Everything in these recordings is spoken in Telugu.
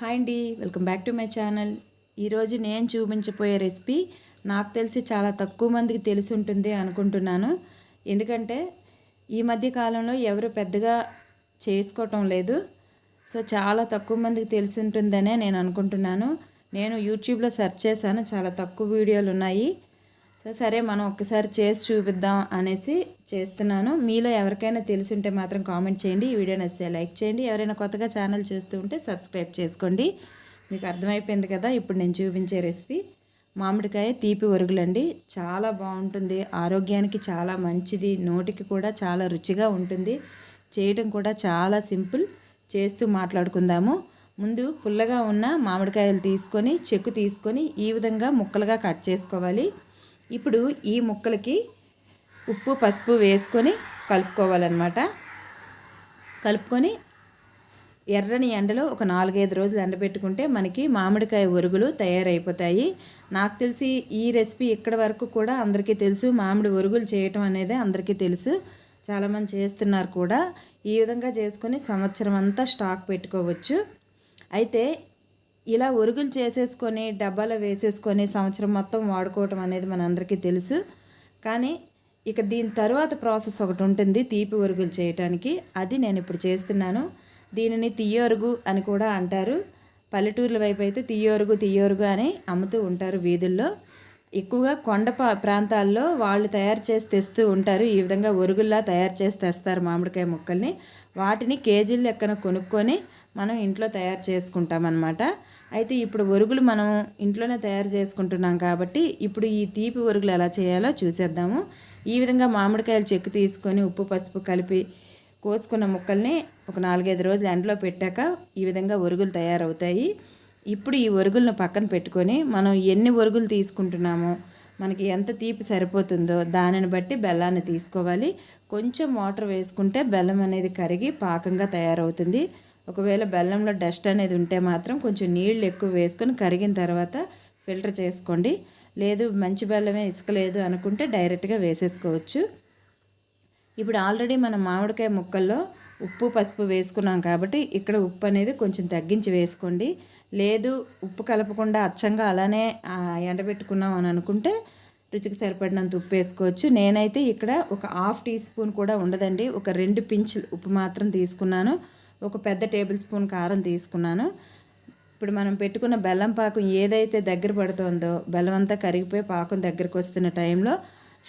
హాయ్ అండి welcome back to my channel. ఈరోజు నేను చూపించబోయే రెసిపీ నాకు తెలిసి చాలా తక్కువ మందికి తెలిసి ఉంటుంది అనుకుంటున్నాను. ఎందుకంటే ఈ మధ్య కాలంలో ఎవరు పెద్దగా చేసుకోవటం లేదు. సో చాలా తక్కువ మందికి తెలిసి ఉంటుందనే నేను అనుకుంటున్నాను. నేను యూట్యూబ్లో సెర్చ్ చేశాను చాలా తక్కువ వీడియోలు ఉన్నాయి. సో సరే మనం ఒక్కసారి చేసి చూపిద్దాం అనేసి చేస్తున్నాను. మీలో ఎవరికైనా తెలిసి ఉంటే మాత్రం కామెంట్ చేయండి. ఈ వీడియో నచ్చితే లైక్ చేయండి. ఎవరైనా కొత్తగా ఛానల్ చూస్తూ ఉంటే సబ్స్క్రైబ్ చేసుకోండి. మీకు అర్థమైపోయింది కదా ఇప్పుడు నేను చూపించే రెసిపీ. మామిడికాయ తీపి ఒరుగులండి. చాలా బాగుంటుంది. ఆరోగ్యానికి చాలా మంచిది. నోటికి కూడా చాలా రుచిగా ఉంటుంది. చేయటం కూడా చాలా సింపుల్. చేస్తూ మాట్లాడుకుందాము. ముందు పుల్లగా ఉన్న మామిడికాయలు తీసుకొని చెక్కు తీసుకొని ఈ విధంగా ముక్కలుగా కట్ చేసుకోవాలి. ఇప్పుడు ఈ ముక్కలకి ఉప్పు పసుపు వేసుకొని కలుపుకోవాలన్నమాట. కలుపుకొని ఎర్రని ఎండలో ఒక నాలుగైదు రోజులు ఎండబెట్టుకుంటే మనకి మామిడికాయ ఒరుగులు తయారైపోతాయి. నాకు తెలిసి ఈ రెసిపీ ఇక్కడ వరకు కూడా అందరికీ తెలుసు. మామిడి ఒరుగులు చేయటం అనేది అందరికీ తెలుసు. చాలామంది చేస్తున్నారు కూడా. ఈ విధంగా చేసుకొని సంవత్సరం అంతా స్టాక్ పెట్టుకోవచ్చు. అయితే ఇలా ఒరుగులు చేసేసుకొని డబ్బాలో వేసేసుకొని సంవత్సరం మొత్తం వాడుకోవటం అనేది మనందరికీ తెలుసు. కానీ ఇక దీని తర్వాత ప్రాసెస్ ఒకటి ఉంటుంది తీపి ఒరుగులు చేయటానికి. అది నేను ఇప్పుడు చేస్తున్నాను. దీనిని తీయొరుగు అని కూడా అంటారు. పల్లెటూర్ల వైపు అయితే తీయొరుగు తీయొరుగు అని అమ్ముతూ ఉంటారు వీధుల్లో. ఎక్కువగా కొండ ప్రాంతాల్లో వాళ్ళు తయారు చేసి తెస్తూ ఉంటారు. ఈ విధంగా ఒరుగుల్లా తయారు చేసి తెస్తారు మామిడికాయ ముక్కల్ని. వాటిని కేజీలు లెక్కన కొనుక్కొని మనం ఇంట్లో తయారు చేసుకుంటాం అనమాట అయితే ఇప్పుడు ఒరుగులు మనం ఇంట్లోనే తయారు చేసుకుంటున్నాం కాబట్టి ఇప్పుడు ఈ తీపి ఒరుగులు ఎలా చేయాలో చూసేద్దాము. ఈ విధంగా మామిడికాయలు చెక్కు తీసుకొని ఉప్పు పసుపు కలిపి కోసుకున్న ముక్కల్ని ఒక నాలుగైదు రోజులు ఎండలో పెట్టాక ఈ విధంగా ఒరుగులు తయారవుతాయి. ఇప్పుడు ఈ ఒరుగులను పక్కన పెట్టుకొని మనం ఎన్ని ఒరుగులు తీసుకుంటున్నామో మనకి ఎంత తీపి సరిపోతుందో దానిని బట్టి బెల్లాన్ని తీసుకోవాలి. కొంచెం వాటర్ వేసుకుంటే బెల్లం అనేది కరిగి పాకంగా తయారవుతుంది. ఒకవేళ బెల్లంలో డస్ట్ అనేది ఉంటే మాత్రం కొంచెం నీళ్ళు ఎక్కువ వేసుకొని కరిగిన తర్వాత ఫిల్టర్ చేసుకోండి. లేదు మంచి బెల్లమే ఇసుక లేదు అనుకుంటే డైరెక్ట్గా వేసేసుకోవచ్చు. ఇప్పుడు ఆల్రెడీ మన మామిడికాయ ముక్కల్లో ఉప్పు పసుపు వేసుకున్నాం కాబట్టి ఇక్కడ ఉప్పు అనేది కొంచెం తగ్గించి వేసుకోండి. లేదు ఉప్పు కలపకుండా అచ్చంగా అలానే ఎండబెట్టుకున్నాం అని అనుకుంటే రుచికి సరిపడినంత ఉప్పు వేసుకోవచ్చు. నేనైతే ఇక్కడ ఒక హాఫ్ టీ స్పూన్ కూడా ఉండదండి. ఒక రెండు పించులు ఉప్పు మాత్రం తీసుకున్నాను. ఒక పెద్ద టేబుల్ స్పూన్ కారం తీసుకున్నాను. ఇప్పుడు మనం పెట్టుకున్న బెల్లం పాకం ఏదైతే దగ్గర పడుతుందో బెల్లం అంతా కరిగిపోయి పాకం దగ్గరకు వస్తున్న టైంలో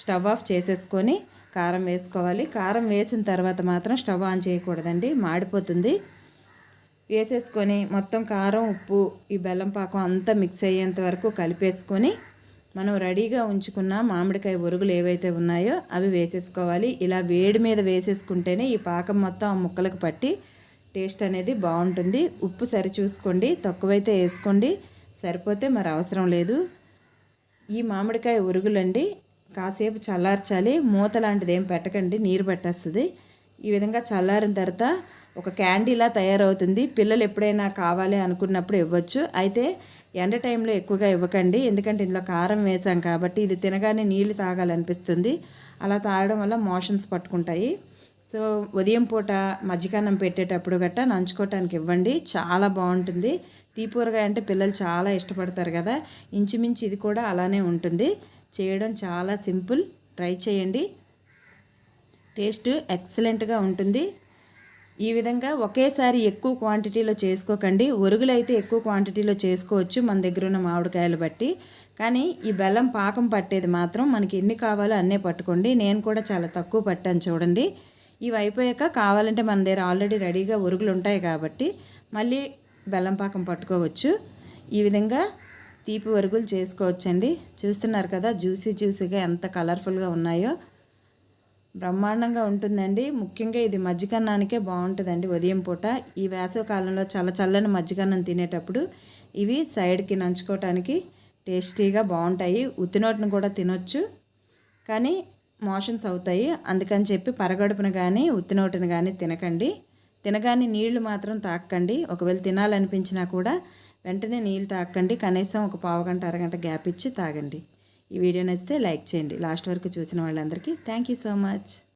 స్టవ్ ఆఫ్ చేసేసుకొని కారం వేసుకోవాలి. కారం వేసిన తర్వాత మాత్రం స్టవ్ ఆన్ చేయకూడదండి. మాడిపోతుంది. వేసేసుకొని మొత్తం కారం ఉప్పు ఈ బెల్లం పాకం అంతా మిక్స్ అయ్యేంత వరకు కలిపేసుకొని మనం రెడీగా ఉంచుకున్న మామిడికాయ ఒరుగులు ఏవైతే ఉన్నాయో అవి వేసేసుకోవాలి. ఇలా వేడి మీద వేసేసుకుంటేనే ఈ పాకం మొత్తం ఆ ముక్కలకు పట్టి టేస్ట్ అనేది బాగుంటుంది. ఉప్పు సరి చూసుకోండి. తక్కువైతే వేసుకోండి. సరిపోతే మరి అవసరం లేదు. ఈ మామిడికాయ ఉరుగులండి. కాసేపు చల్లార్చాలి. మూత లాంటిది ఏం పెట్టకండి నీరు పెట్టేస్తుంది. ఈ విధంగా చల్లారిన తర్వాత ఒక క్యాండీలా తయారవుతుంది. పిల్లలు ఎప్పుడైనా కావాలి అనుకున్నప్పుడు ఇవ్వచ్చు. అయితే ఎండ టైంలో ఎక్కువగా ఇవ్వకండి. ఎందుకంటే ఇందులో కారం వేసాం కాబట్టి ఇది తినగానే నీళ్ళు తాగాలనిపిస్తుంది. అలా తాగడం వల్ల మోషన్స్ పట్టుకుంటాయి. సో ఉదయం పూట మజ్జికాన్నం పెట్టేటప్పుడు గట్టా నంచుకోవటానికి ఇవ్వండి. చాలా బాగుంటుంది. తీపూరగా అంటే పిల్లలు చాలా ఇష్టపడతారు కదా. ఇంచుమించు ఇది కూడా అలానే ఉంటుంది. చేయడం చాలా సింపుల్. ట్రై చేయండి. టేస్ట్ ఎక్సలెంట్గా ఉంటుంది. ఈ విధంగా ఒకేసారి ఎక్కువ క్వాంటిటీలో చేసుకోకండి. ఒరుగులు అయితే ఎక్కువ క్వాంటిటీలో చేసుకోవచ్చు మన దగ్గర ఉన్న మామిడికాయలు బట్టి. కానీ ఈ బెల్లం పాకం పట్టేది మాత్రం మనకి ఎన్ని కావాలో అన్నీ పట్టుకోండి. నేను కూడా చాలా తక్కువ పట్టాను చూడండి. ఇవి అయిపోయాక కావాలంటే మన దగ్గర ఆల్రెడీ రెడీగా ఉరుగులు ఉంటాయి కాబట్టి మళ్ళీ బెల్లం పాకం పట్టుకోవచ్చు. ఈ విధంగా తీపి వరుగులు చేసుకోవచ్చండి. చూస్తున్నారు కదా జ్యూసీ జ్యూసీగా ఎంత కలర్ఫుల్గా ఉన్నాయో. బ్రహ్మాండంగా ఉంటుందండి. ముఖ్యంగా ఇది మజ్జిగన్నానికే బాగుంటుందండి ఉదయం పూట. ఈ వేసవి కాలంలో చల్ల చల్లని మజ్జిగన్నం తినేటప్పుడు ఇవి సైడ్కి నంచుకోవటానికి టేస్టీగా బాగుంటాయి. ఉత్తినోటిని కూడా తినొచ్చు. కానీ మోషన్స్ అవుతాయి. అందుకని చెప్పి పరగడుపున కానీ ఉత్తినోటిని కానీ తినకండి. తినగానే నీళ్ళు మాత్రం తాకండి. ఒకవేళ తినాలనిపించినా కూడా వెంటనే నీళ్ళు తాకండి. కనీసం ఒక పావు గంట అరగంట గ్యాప్ ఇచ్చి తాగండి. ఈ వీడియో నచ్చితే లైక్ చేయండి. లాస్ట్ వరకు చూసిన వాళ్ళందరికీ థ్యాంక్ యూ సో మచ్.